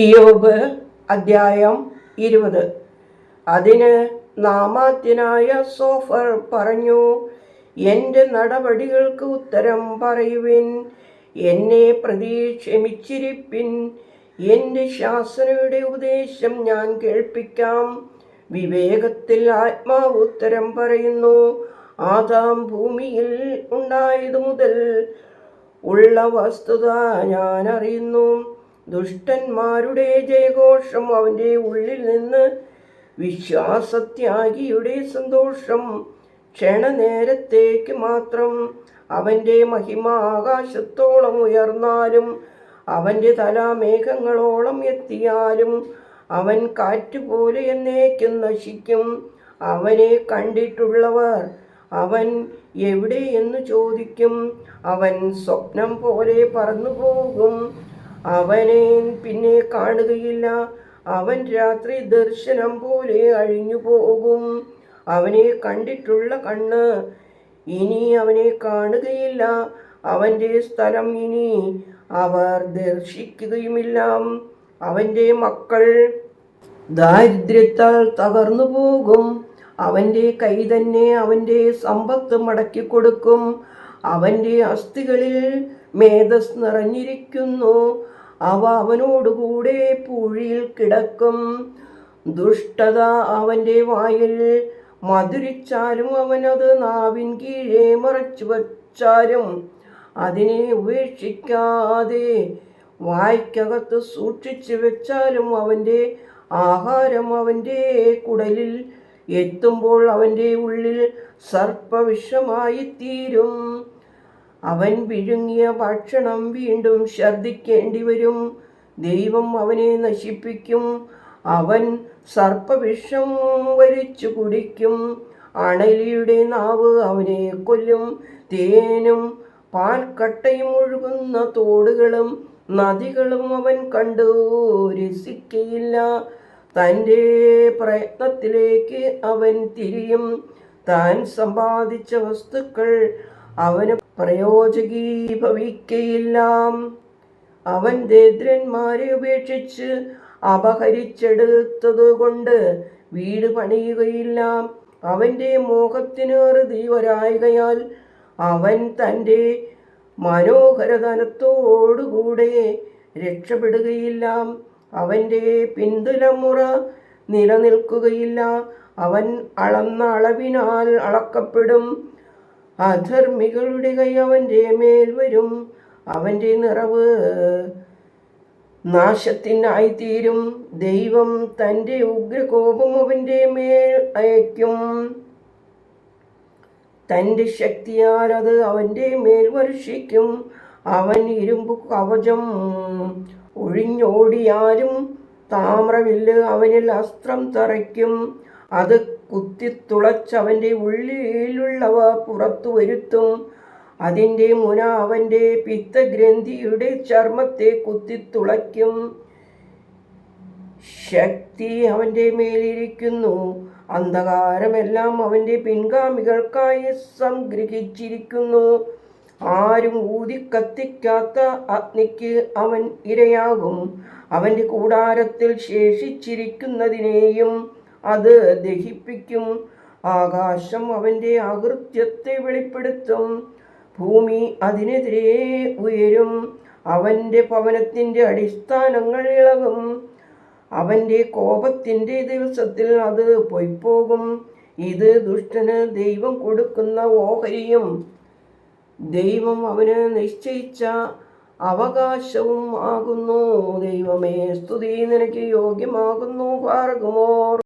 ഇയോബ് അദ്ധ്യായം ഇരുപത്. അതിന് നാമാത്യനായ സോഫർ പറഞ്ഞു എന്റെ നടപടികൾക്ക് ഉത്തരം പറയുവിൻ എന്നെ പ്രതി ക്ഷമിച്ചിരിപ്പിൻ എന്റെ ശാസനയുടെ ഉപദേശം ഞാൻ കേൾപ്പിക്കാം. വിവേകത്തിൽ ആത്മാവ് ഉത്തരം പറയുന്നു. ആദാം ഭൂമിയിൽ ഉണ്ടായതു മുതൽ ഉള്ള വസ്തുത ഞാൻ അറിയുന്നു. ദുഷ്ടന്മാരുടെ ജയഘോഷം അവന്റെ ഉള്ളിൽ നിന്ന് വിശ്വാസത്യാഗിയുടെ സന്തോഷം ക്ഷണനേരത്തേക്ക് മാത്രം അവന്റെ മഹിമ ആകാശത്തോളം ഉയർന്നാലും അവന്റെ തല മേഘങ്ങളോളം എത്തിയാലും അവൻ കാറ്റുപോലെ എന്നേക്കും നശിക്കും. അവനെ കണ്ടിട്ടുള്ളവർ അവൻ എവിടെ എന്ന് ചോദിക്കും. അവൻ സ്വപ്നം പോലെ പറന്നു പോകും അവനെ പിന്നെ കാണുകയില്ല. അവൻ രാത്രി ദർശനം പോലെ അഴിഞ്ഞു പോകും. അവനെ കണ്ടിട്ടുള്ള കണ്ണ് ഇനി അവനെ കാണുകയില്ല. അവന്റെ സ്ഥലം ഇനി അവർ ദർശിക്കുകയുമില്ല. അവന്റെ മക്കൾ ദാരിദ്ര്യത്താൽ തകർന്നു പോകും. അവന്റെ കൈ തന്നെ അവന്റെ സമ്പത്ത് മടക്കി കൊടുക്കും. അവന്റെ അസ്ഥികളിൽ മേധസ് നിറഞ്ഞിരിക്കുന്നു. അവ അവനോടുകൂടെ പൂഴിയിൽ കിടക്കും. ദുഷ്ടത അവന്റെ വായിൽ മധുരിച്ചാലും അവനത് നാവിൻ കീഴെ മറച്ചു വച്ചാലും അതിനെ ഉപേക്ഷിക്കാതെ വായ്ക്കകത്ത് സൂക്ഷിച്ചു വെച്ചാലും അവന്റെ ആഹാരം അവന്റെ കുടലിൽ എത്തുമ്പോൾ അവന്റെ ഉള്ളിൽ സർപ്പവിഷമായി തീരും അവൻ വിഴുങ്ങിയ ഭക്ഷണം വീണ്ടും ഛർദിക്കേണ്ടി വരും ദൈവം അവനെ നശിപ്പിക്കും. അവൻ സർപ്പവിഷം വലിച്ചു കുടിക്കും. അണലിയുടെ നാവ് അവനെ കൊല്ലും. തേനും പാൽക്കട്ടയും ഒഴുകുന്ന തോടുകളും നദികളും അവൻ കണ്ടു. രസിക്കയില്ല. തന്റെ പ്രയത്നത്തിലേക്ക് അവൻ തിരിയും. താൻ സമ്പാദിച്ച വസ്തുക്കൾ അവന് പ്രയോജകീഭവിക്കയില്ല. അവൻ ദരിദ്രന്മാരെ ഉപേക്ഷിച്ച് അപഹരിച്ചെടുത്തതുകൊണ്ട് വീട് പണിയുകയില്ല. അവന്റെ മോഹത്തിന് അറുതി അവൻ തന്റെ മനോഹരധനത്തോടുകൂടെ രക്ഷപ്പെടുകയില്ല. അവന്റെ പിന്തുലമുറ നിലനിൽക്കുകയില്ല. അവൻ അളന്ന അളവിനാൽ അളക്കപ്പെടും. അധർമ്മികളുടെ കൈ അവന്റെ മേൽ വരും. അവന്റെ നിറവ് നാശത്തിനായി തീരും ദൈവം തന്റെ ഉഗ്രകോപം അവന്റെ മേൽ അയക്കും തന്റെ ശക്തിയാൽ അത് അവന്റെ മേൽ വർഷിക്കും. അവൻ ഇരുമ്പ് കവചം ഒഴിഞ്ഞോടിയാലും താമ്രവില്ല് അവനിൽ അസ്ത്രം തറയ്ക്കും. അത് കുത്തിത്തുളച്ചവന്റെ ഉള്ളിലുള്ളവ പുറത്തു വരുത്തും. അതിന്റെ മുന അവന്റെ പിത്തഗ്രന്ഥിയുടെ ചർമ്മത്തെ കുത്തിത്തുളയ്ക്കും. ശക്തി അവന്റെ മേലിരിക്കുന്നു. അന്ധകാരമെല്ലാം അവന്റെ പിൻഗാമികൾക്കായി സംഗ്രഹിച്ചിരിക്കുന്നു. ആരും ഊതി കത്തിക്കാത്ത അഗ്നിക്ക് അവൻ ഇരയാകും. അവന്റെ കൂടാരത്തിൽ ശേഷിച്ചിരിക്കുന്നതിനെയും അത് ദഹിപ്പിക്കും. ആകാശം അവന്റെ അകൃത്യത്തെ വെളിപ്പെടുത്തും. ഭൂമി അതിനെതിരെ ഉയരും. അവന്റെ പവനത്തിന്റെ അടിസ്ഥാനങ്ങൾ ഇളകും. അവന്റെ കോപത്തിന്റെ ദിവസത്തിൽ അത് പൊയ്പോകും. ഇത് ദുഷ്ടന് ദൈവം കൊടുക്കുന്ന ഓഹരിയും ദൈവം അവന് നിശ്ചയിച്ച അവകാശവും ആകുന്നു. ദൈവമേ സ്തുതി. നിനക്ക് യോഗ്യമാകുന്നു പാർക്കുമോർ